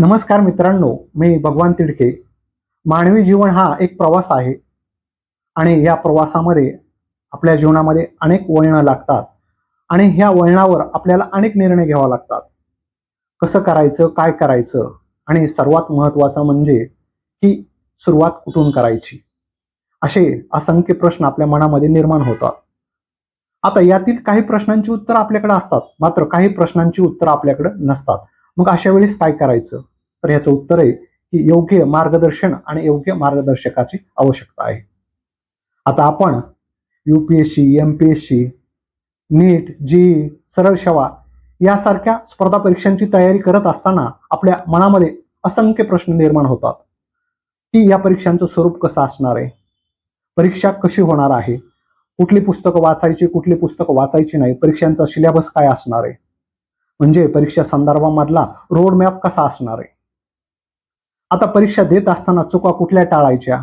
नमस्कार मित्रांनो मी भगवान तिडके. मानवी जीवन हा एक प्रवास आहे आणि या प्रवासामध्ये आपल्या जीवनामध्ये अनेक वळणं लागतात आणि ह्या वळणावर आपल्याला अनेक निर्णय घ्यावा लागतात. कसं करायचं काय करायचं आणि सर्वात महत्त्वाचं म्हणजे ही सुरुवात कुठून करायची? असे असंख्य प्रश्न आपल्या मनामध्ये निर्माण होतात. आता यातील काही प्रश्नांची उत्तरं आपल्याकडे असतात मात्र काही प्रश्नांची उत्तरं आपल्याकडे नसतात. मग अशा वेळेस काय करायचं? तर याचं उत्तर आहे की योग्य मार्गदर्शन आणि योग्य मार्गदर्शकाची आवश्यकता आहे. आता आपण युपीएससी एमपीएससी नीट जी सरळ सेवा यासारख्या स्पर्धा परीक्षांची तयारी करत असताना आपल्या मनामध्ये असंख्य प्रश्न निर्माण होतात. की या परीक्षांचं स्वरूप कसं असणार आहे? परीक्षा कशी होणार आहे? कुठली पुस्तकं वाचायची कुठली पुस्तकं वाचायची नाही? परीक्षांचा सिलेबस काय असणार आहे? म्हणजे परीक्षा संदर्भामधला रोड मॅप कसा असणार आहे? आता परीक्षा देत असताना चुका कुठल्या टाळायच्या?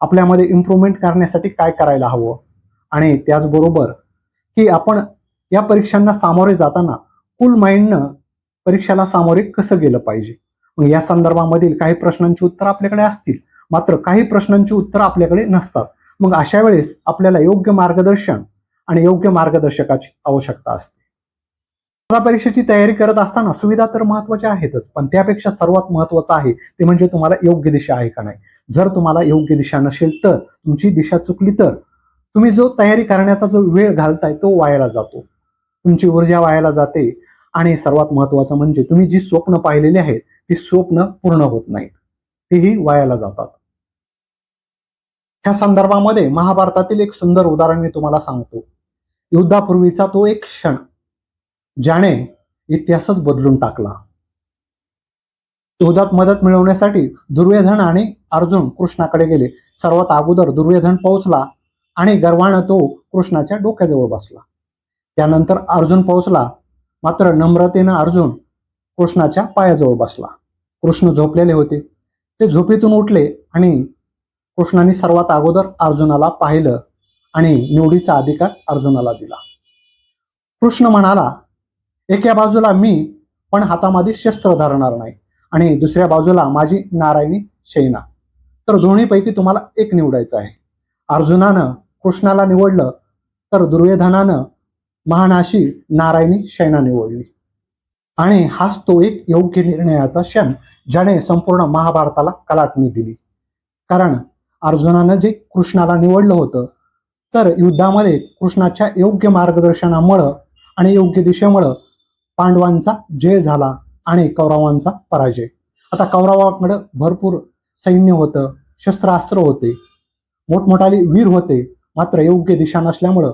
आपल्यामध्ये इम्प्रूव्हमेंट करण्यासाठी काय करायला हवं? आणि त्याचबरोबर की आपण या परीक्षांना सामोरे जाताना कुल माइंडनं परीक्षेला सामोरे कसं गेलं पाहिजे? मग या संदर्भामधील काही प्रश्नांची उत्तर आपल्याकडे असतील. मात्र काही प्रश्नांची उत्तर आपल्याकडे नसतात. मग अशा वेळेस आपल्याला योग्य मार्गदर्शन आणि योग्य मार्गदर्शकाची आवश्यकता असते. स्पर्धा परीक्षेची तयारी करत असताना सुविधा तर महत्त्वाच्या आहेतच पण त्यापेक्षा सर्वात महत्वाचं आहे ते म्हणजे तुम्हाला योग्य दिशा आहे का नाही. जर तुम्हाला योग्य दिशा नसेल तर तुमची दिशा चुकली तर तुम्ही जो तयारी करण्याचा जो वेळ घालताय तो वायाला जातो. तुमची ऊर्जा वायाला जाते आणि सर्वात महत्वाचं म्हणजे तुम्ही जी स्वप्न पाहिलेली आहेत ती स्वप्न पूर्ण होत नाहीत. तेही वायाला जातात. ह्या संदर्भामध्ये महाभारतातील एक सुंदर उदाहरण मी तुम्हाला सांगतो. युद्धापूर्वीचा तो एक क्षण ज्याने इतिहासच बदलून टाकला. युद्धात मदत मिळवण्यासाठी दुर्योधन आणि अर्जुन कृष्णाकडे गेले. सर्वात अगोदर दुर्योधन पोहोचला आणि गर्वानं तो कृष्णाच्या डोक्याजवळ बसला. त्यानंतर अर्जुन पोहोचला. मात्र नम्रतेनं अर्जुन कृष्णाच्या पायाजवळ बसला. कृष्ण झोपलेले होते. ते झोपेतून उठले आणि कृष्णाने सर्वात अगोदर अर्जुनाला पाहिलं आणि निवडीचा अधिकार अर्जुनाला दिला. कृष्ण म्हणाला एका बाजूला मी पण हातामध्ये शस्त्र धरणार नाही. आणि दुसऱ्या बाजूला माझी नारायणी शैना तर दोन्हीपैकी तुम्हाला एक निवडायचं आहे. अर्जुनानं कृष्णाला निवडलं तर दुर्योधनानं महानाशी नारायणी शैना निवडली. आणि हाच तो एक योग्य निर्णयाचा क्षण ज्याने संपूर्ण महाभारताला कलाटणी दिली. कारण अर्जुनानं जे कृष्णाला निवडलं होतं तर युद्धामध्ये कृष्णाच्या योग्य मार्गदर्शनामुळं आणि योग्य दिशेमुळं पांडवांचा जय झाला आणि कौरवांचा पराजय. आता कौरवाकडं भरपूर सैन्य होतं शस्त्रास्त्र होते. मोठमोठाले वीर होते मात्र योग्य दिशा नसल्यामुळं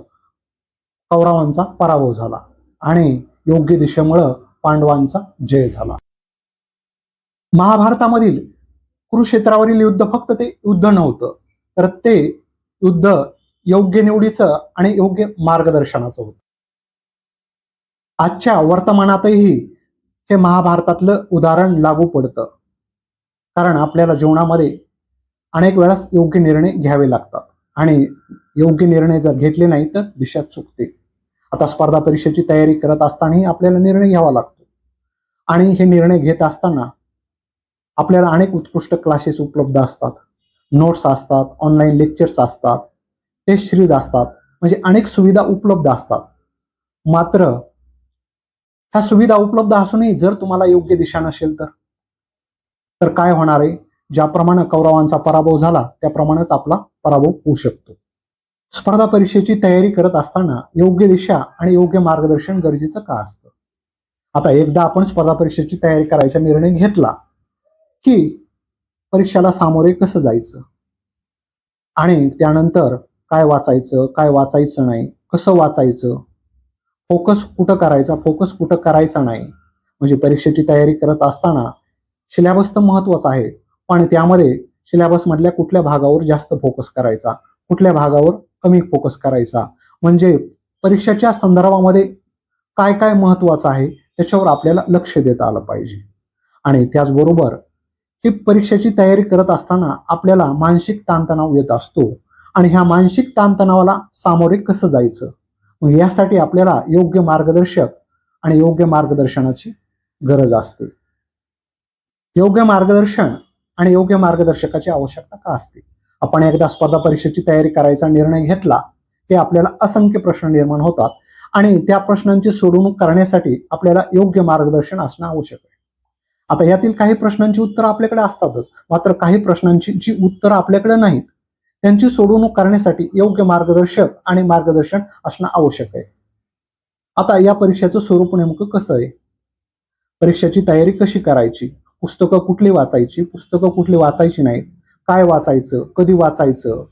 कौरवांचा पराभव झाला आणि योग्य दिशेमुळं पांडवांचा जय झाला. महाभारतामधील कुरुक्षेत्रावरील युद्ध फक्त ते युद्ध नव्हतं तर ते युद्ध योग्य निवडीचं आणि योग्य मार्गदर्शनाचं होतं. आजच्या वर्तमानातही हे महाभारतातलं उदाहरण लागू पडतं. कारण आपल्याला जीवनामध्ये अनेक वेळास योग्य निर्णय घ्यावे लागतात. आणि योग्य निर्णय जर घेतले नाही तर दिशा चुकते. आता स्पर्धा परीक्षेची तयारी करत असतानाही आपल्याला निर्णय घ्यावा लागतो. आणि हे निर्णय घेत असताना आपल्याला अनेक उत्कृष्ट क्लासेस उपलब्ध असतात. नोट्स असतात ऑनलाईन लेक्चर्स असतात टेस्ट सिरीज असतात. म्हणजे अनेक सुविधा उपलब्ध असतात. मात्र ह्या सुविधा उपलब्ध असूनही जर तुम्हाला योग्य दिशा नसेल तर. तर काय होणार आहे? ज्याप्रमाणे कौरवांचा पराभव झाला त्याप्रमाणेच आपला पराभव होऊ शकतो. स्पर्धा परीक्षेची तयारी करत असताना योग्य दिशा आणि योग्य मार्गदर्शन गरजेचं का असतं? आता एकदा आपण स्पर्धा परीक्षेची तयारी करायचा निर्णय घेतला की परीक्षेला सामोरे कसं जायचं? आणि त्यानंतर काय वाचायचं काय वाचायचं नाही कसं वाचायचं? फोकस कुठं करायचा फोकस कुठं करायचा नाही. म्हणजे परीक्षेची तयारी करत असताना सिलेबस तर महत्त्वाचा आहे पण त्यामध्ये सिलेबसमधल्या कुठल्या भागावर जास्त फोकस करायचा कुठल्या भागावर कमी फोकस करायचा. म्हणजे परीक्षेच्या संदर्भामध्ये काय काय महत्वाचं आहे त्याच्यावर आपल्याला लक्ष देता आलं पाहिजे. आणि त्याचबरोबर ही परीक्षेची तयारी करत असताना आपल्याला मानसिक ताणतणाव येत असतो. आणि ह्या मानसिक ताणतणावाला सामोरे कसं जायचं? मग यासाठी आपल्याला योग्य मार्गदर्शक आणि योग्य मार्गदर्शनाची गरज असते. योग्य मार्गदर्शन आणि योग्य मार्गदर्शकाची आवश्यकता का असते? आपण एकदा स्पर्धा परीक्षेची तयारी करायचा निर्णय घेतला की आपल्याला असंख्य प्रश्न निर्माण होतात आणि त्या प्रश्नांची सोडवणूक करण्यासाठी आपल्याला योग्य मार्गदर्शन असणं आवश्यक आहे. आता यातील काही प्रश्नांची उत्तरं आपल्याकडे असतातच मात्र काही प्रश्नांची जी उत्तरं आपल्याकडे नाहीत त्यांची सोडवणूक करण्यासाठी योग्य मार्गदर्शक आणि मार्गदर्शन असणं आवश्यक आहे. आता या परीक्षेचं स्वरूप नेमकं कसं आहे? परीक्षेची तयारी कशी करायची? पुस्तकं कुठली वाचायची? पुस्तकं कुठली वाचायची नाहीत? काय वाचायचं? कधी वाचायचं?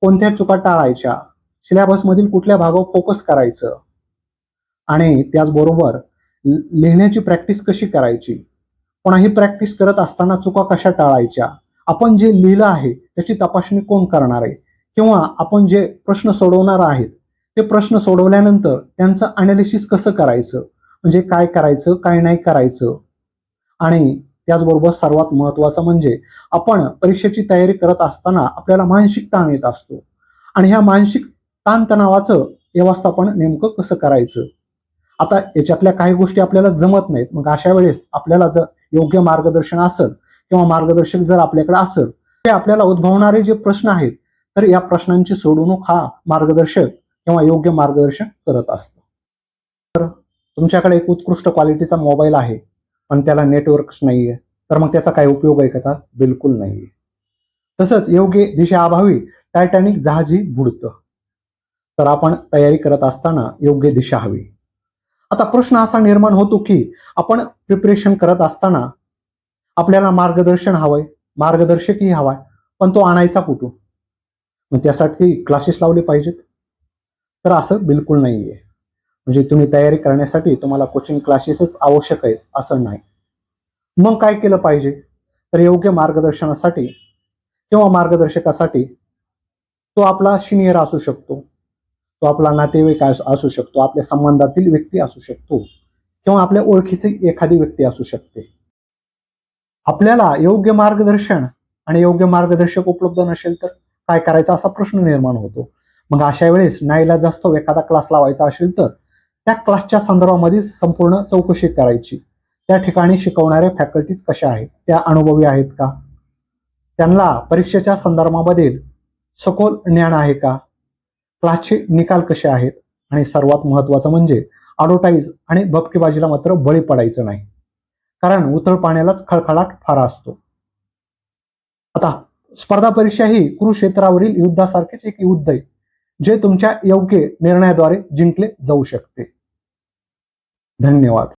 कोणत्या चुका टाळायच्या? सिलेबसमधील कुठल्या भागावर फोकस करायचं? आणि त्याचबरोबर लिहिण्याची प्रॅक्टिस कशी करायची? पण ही प्रॅक्टिस करत असताना चुका कशा टाळायच्या? आपण जे लिहिलं आहे त्याची तपासणी कोण करणार आहे? किंवा आपण जे प्रश्न सोडवणार आहेत ते प्रश्न सोडवल्यानंतर त्यांचं अनालिसिस कसं करायचं? म्हणजे काय करायचं काय नाही करायचं? आणि त्याचबरोबर सर्वात महत्वाचं म्हणजे आपण परीक्षेची तयारी करत असताना आपल्याला मानसिक ताण येत असतो. आणि ह्या मानसिक ताणतणावाचं व्यवस्थापन नेमकं कसं करायचं? आता याच्यातल्या काही गोष्टी आपल्याला जमत नाहीत. मग अशा वेळेस आपल्याला जर योग्य मार्गदर्शन असेल किंवा मार्गदर्शक जर आपल्याकडे असेल ते आपल्याला उद्भवणारे जे प्रश्न आहेत तर या प्रश्नांची सोडवणूक हा मार्गदर्शक किंवा योग्य मार्गदर्शन करत असतं. तर तुमच्याकडे एक उत्कृष्ट क्वालिटीचा मोबाईल आहे पण त्याला नेटवर्क नाहीये तर मग त्याचा काय उपयोग आहे का बिलकुल नाहीये. तसंच योग्य दिशेअभावी टायटॅनिक जहाजही बुडतं. तर आपण तयारी करत असताना योग्य दिशा हवी. आता प्रश्न असा निर्माण होतो की आपण प्रिपरेशन करत असताना आपल्याला मार्गदर्शन हवंय मार्गदर्शकही हवाय पण तो आणायचा कुठून? मग त्यासाठी क्लासेस लावले पाहिजेत. तर असं बिलकुल नाहीये. म्हणजे तुम्ही तयारी करण्यासाठी तुम्हाला कोचिंग क्लासेसच आवश्यक आहेत असं नाही. मग काय केलं पाहिजे? तर योग्य मार्गदर्शनासाठी किंवा मार्गदर्शकासाठी तो आपला सिनियर असू शकतो. तो आपला नातेवाईक असू शकतो. आपल्या संबंधातील व्यक्ती असू शकतो. किंवा आपल्या ओळखीची एखादी व्यक्ती असू शकते. आपल्याला योग्य मार्गदर्शन आणि योग्य मार्गदर्शक उपलब्ध नसेल तर काय करायचा असा प्रश्न निर्माण होतो. मग अशा वेळेस नाईला जास्त एखादा क्लास लावायचा असेल तर त्या क्लासच्या संदर्भामध्ये संपूर्ण चौकशी करायची. त्या ठिकाणी शिकवणाऱ्या फॅकल्टीज कशा आहेत? त्या अनुभवी आहेत का? त्यांना परीक्षेच्या संदर्भामधील सखोल ज्ञान आहे का? क्लासचे निकाल कसे आहेत? आणि सर्वात महत्वाचं म्हणजे अडोटाईज आणि भपकेबाजीला मात्र बळी पडायचं नाही. कारण उथळ पाण्यालाच खळखळाट फार असतो. आता स्पर्धा परीक्षा ही कुरुक्षेत्रावरील युद्धासारखेच एक युद्ध आहे जे तुमच्या योग्य निर्णयाद्वारे जिंकले जाऊ शकते. धन्यवाद.